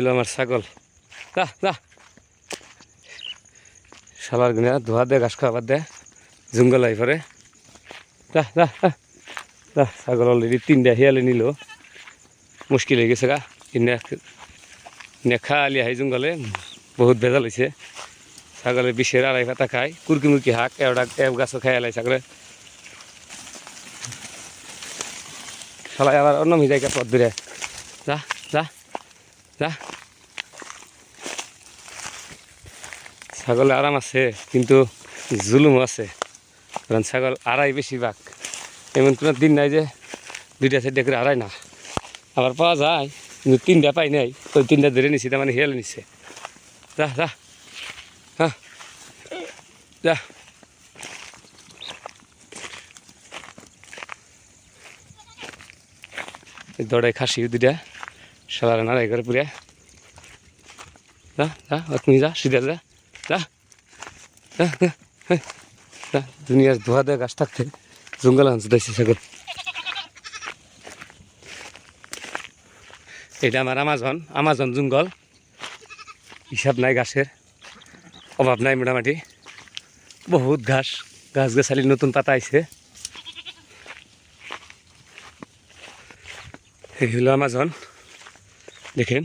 আমার ছাগল। যা গুনা ধোয়া দে, ঘাস খাবার দে। জঙ্গল আই পরে। ছাগল অলরেডি তিনটা হিয়ালে নিল। মুশকিল হয়ে গেছে গা। ইনে খালি আহি জঙ্গলে। বহুত ভেজাল হয়েছে ছাগলে বিষের আড়াই পাতা খায়। কুরকি মুরকি হাক এওটা এব গাছও খাই আলাই ছাগলে। শালাই আবার অন্য মিজাইকা পথ ধরে। যা। যা। ছাগলে আরাম আছে, কিন্তু জুলুম আছে। কারণ ছাগল আড়াই বেশিরভাগ। এমন কোনো দিন নাই যে দুইটা চারটা করে আড়াই না। আবার পাওয়া যায়, কিন্তু তিনটা পাই নাই। ওই তিনটা ধরে নিছি, তার মানে হেলে নিচ্ছে যা যা। হ্যাঁ। যা। দৌড়াই খাসি দুইটা। সালারে নাড়াই করে পুরে যা তুমি যা সিধা যা যা। যা, দুনিয়ার ধোয়া দেওয়া গাছ থাকতে জঙ্গল আনছে দেখছি ছাগল। এটা আমার আমাজন আমাজন জঙ্গল। হিসাব নাই ঘাসের অভাব নাই মোটামুটি। বহুত ঘাস গাছ গাছালি নতুন পাতা আইছে। এই হলো আমাজন। দেখেন।